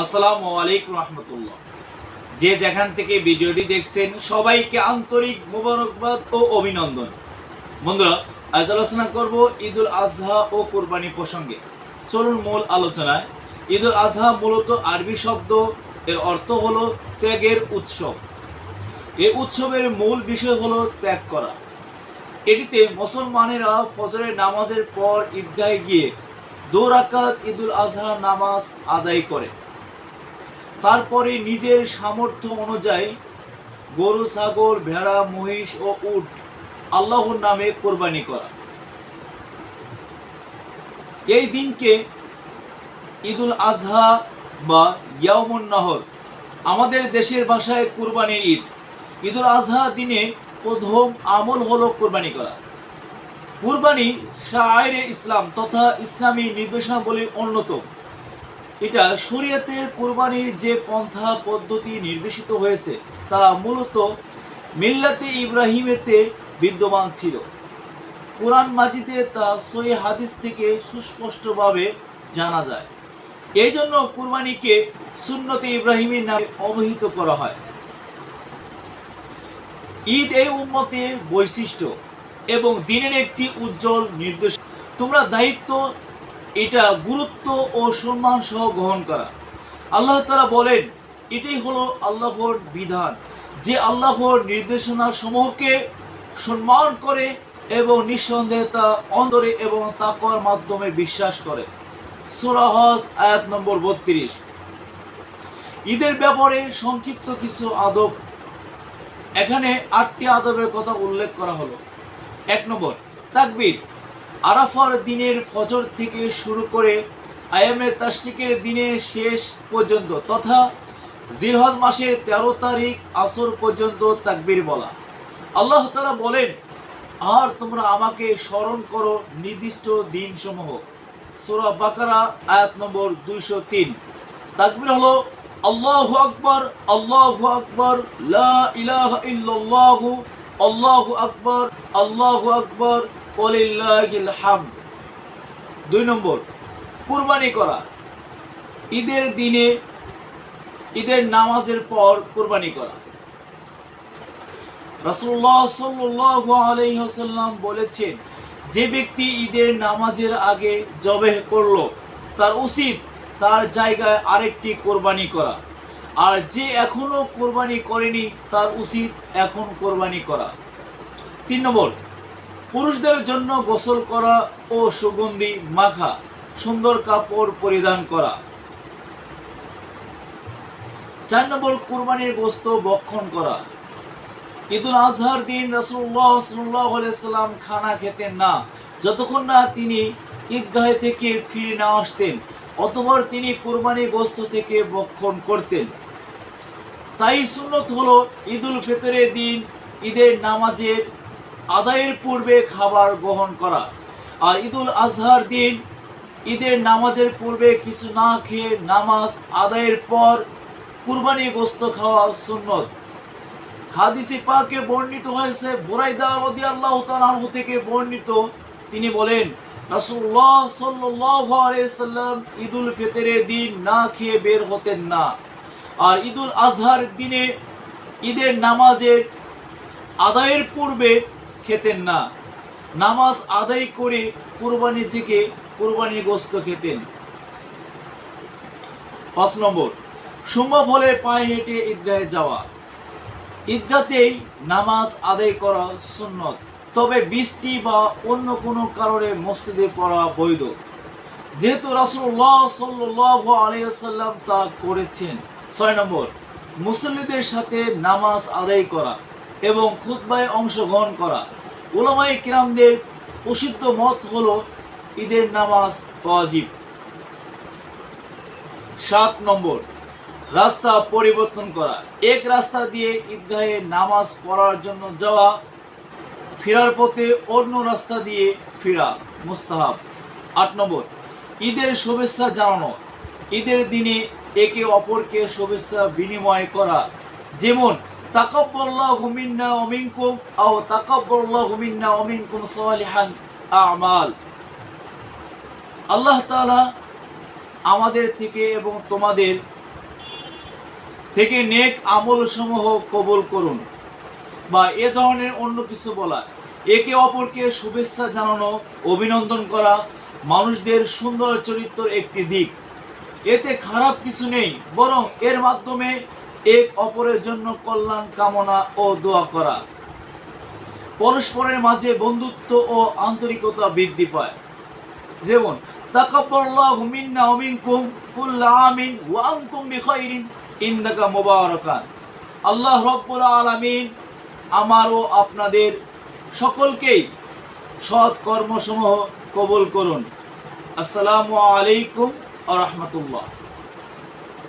আসসালামু আলাইকুম রহমতুল্লাহ। যে যেখান থেকে ভিডিওটি দেখছেন, সবাইকে আন্তরিক মোবারকবাদ ও অভিনন্দন। বন্ধুরা, আজ আলোচনা করব ঈদুল আজহা ও কোরবানি প্রসঙ্গে। চলুন মূল আলোচনায়। ঈদুল আজহা মূলত আরবি শব্দ, এর অর্থ হলো ত্যাগের উৎসব। এই উৎসবের মূল বিষয় হলো ত্যাগ করা। এটিতে মুসলমানেরা ফজরের নামাজের পর ঈদগাহে গিয়ে দো রাকাত ঈদুল আজহা নামাজ আদায় করে। তারপরে নিজের সামর্থ্য অনুযায়ী গরু, ছাগল, ভেড়া, মহিষ ও উট আল্লাহর নামে কোরবানি করা। এই দিনকে ঈদুল আজহা বা ইয়ামুন নহর আমাদের দেশের ভাষায় কুরবানির ঈদ। ঈদুল আজহা দিনে প্রথম আমল হলো কোরবানি করা। কুরবানি শায়ের ইসলাম তথা ইসলামী নির্দেশনাবলীর অন্যতম। এটা শরীয়তের কুরবানির যে পন্থা পদ্ধতি নির্দেশিত হয়েছে, তা মূলত মিল্লাতে ইব্রাহিমেতে বিদ্যমান ছিল। কোরআন মাজিদে তা সই হাদিস থেকে সুস্পষ্টভাবে জানা যায়। এই জন্য কুরবানিকে সুন্নতে ইব্রাহিমের নামে অবহিত করা হয়। ঈদ এই উম্মতের বৈশিষ্ট্য এবং দিনের একটি উজ্জ্বল নির্দেশ। তোমরা দায়িত্ব এটা গুরুত্ব ও সম্মান সহ গ্রহণ করা। আল্লাহ তারা বলেন, এটাই হলো আল্লাহর বিধান। যে আল্লাহর নির্দেশনা সমূহকে সম্মান করে এবং নিঃসন্দেহে তা অন্তরে এবং তাকওয়ার মাধ্যমে বিশ্বাস করে। সুরাহজ আয়াত নম্বর বত্রিশ। ঈদের ব্যাপারে সংক্ষিপ্ত কিছু আদব। এখানে আটটি আদবের কথা উল্লেখ করা হলো। এক নম্বর, তাকবীর। আরাফার দিনের ফজর থেকে শুরু করে আয়ামে তাশরিকের দিনের শেষ পর্যন্ত তথা জিলহজ মাসের তেরো তারিখ আসর পর্যন্ত তাকবীর বলা। আল্লাহ তারা বলেন, আর তোমরা আমাকে স্মরণ করো নির্দিষ্ট দিনসমূহ। সোরা বাকারা, আয়াত নম্বর দুইশো তিন। তাকবীর হলো, আল্লাহু আকবর আল্লাহু আকবর, লা ইলাহা ইল্লাল্লাহু, আল্লাহু আকবর আল্লাহু আকবর দুই নম্বর, কুরবানি করা। ঈদের দিনে, ঈদের নামাজের পর কুরবানি করা। রাসূলুল্লাহ সাল্লাল্লাহু আলাইহি ওয়াসাল্লাম বলেছেন, যে ব্যক্তি ঈদের নামাজের আগে জবেহ করল, তার উচিত তার জায়গায় আরেকটি কোরবানি করা। আর যে এখনও কোরবানি করেনি, তার উচিত এখন কোরবানি করা। তিন নম্বর পুরুষদের জন্য গোসল করা ও সুগন্ধি মাখা, সুন্দর কাপড় পরিধান করা। চার নম্বর কুরবানির গোস্ত বক্ষণ করা। ঈদুল আজহার দিন রাসুল্লাহ সাল্লাম খানা খেতেন না। যতক্ষণ না তিনি ঈদগাহে থেকে ফিরে না আসতেন অতবার তিনি কোরবানি গোস্ত থেকে বক্ষণ করতেন। তাই সুন্নত হলো ঈদুল ফিতরের দিন, ঈদের নামাজের আদায়ের পূর্বে খাবার গ্রহণ করা। আর ঈদুল আজহার দিন, ঈদের নামাজের পূর্বে কিছু না খেয়ে নামাজ আদায়ের পর কুরবানি গোস্ত খাওয়া সুন্নত। হাদিসে পাকে বর্ণিত হয়েছে, বোরাইদা আনহু থেকে বর্ণিত। তিনি বলেন আলাইহি সাল্লাম ঈদুল ফিতরের দিন না খেয়ে বের হতেন না। আর ঈদুল আজহার দিনে ঈদের নামাজের আদায়ের পূর্বে খেতেন না। নামাজ আদায় করে কুরবানি থেকে কুরবানির গোস্ত খেতেন। পাঁচ নম্বর, সম্ভব হলে পায়ে হেঁটে ঈদগাহে যাওয়া। ঈদগাতেই নামাজ আদায় করা সুন্নত। তবে বৃষ্টি বা অন্য কোনো কারণে মসজিদে পড়া বৈধ। যেহেতু রাসুল্লাহ সাল্লাহ আলাইসাল্লাম তা করেছেন। ছয় নম্বর, মুসল্লিদের সাথে নামাজ আদায় করা। এবং খুতবায় অংশগ্রহণ করা। ওলামাই কিরামদের প্রসিদ্ধ মত হল ঈদের নামাজ ওয়াজিব। সাত নম্বর, রাস্তা পরিবর্তন করা। এক রাস্তা দিয়ে ঈদগাহে নামাজ পড়ার জন্য যাওয়া, ফেরার পথে অন্য রাস্তা দিয়ে ফেরা, মুস্তাহাব। আট নম্বর, ঈদের শুভেচ্ছা জানানো। ঈদের দিনে একে অপরকে শুভেচ্ছা বিনিময় করা। যেমন তাকাব্বাল্লাহু মিন্না ওয়া মিনকুম আও তাকাব্বাল্লাহু মিন্না ওয়া মিনকুম সালিহান আমাল। আল্লাহ তাআলা আমাদের থেকে এবং তোমাদের থেকে নেক আমল সমূহ কবুল করুন বা এ ধরনের অন্য কিছু বলা। একে অপরকে শুভেচ্ছা জানানো, অভিনন্দন করা মানুষদের সুন্দর চরিত্রের একটি দিক। এতে খারাপ কিছু নেই, বরং এর মাধ্যমে এক অপরের জন্য কল্যাণ কামনা ও দোয়া করা। পরস্পরের মাঝে বন্ধুত্ব ও আন্তরিকতা বৃদ্ধি পায়। যেমন, তাকাব্বালাহু মিন্না ওয়া কুল্লা আমিন ওয়া আনতুম বিখাইরিন, ইন্নাকা মুবারাকান। আল্লাহ রাব্বুল আলামিন আমার ও আপনাদের সকলকেই সৎ কর্মসমূহ কবুল করুন। আসসালামু আলাইকুম আ রহমতুল্লাহ।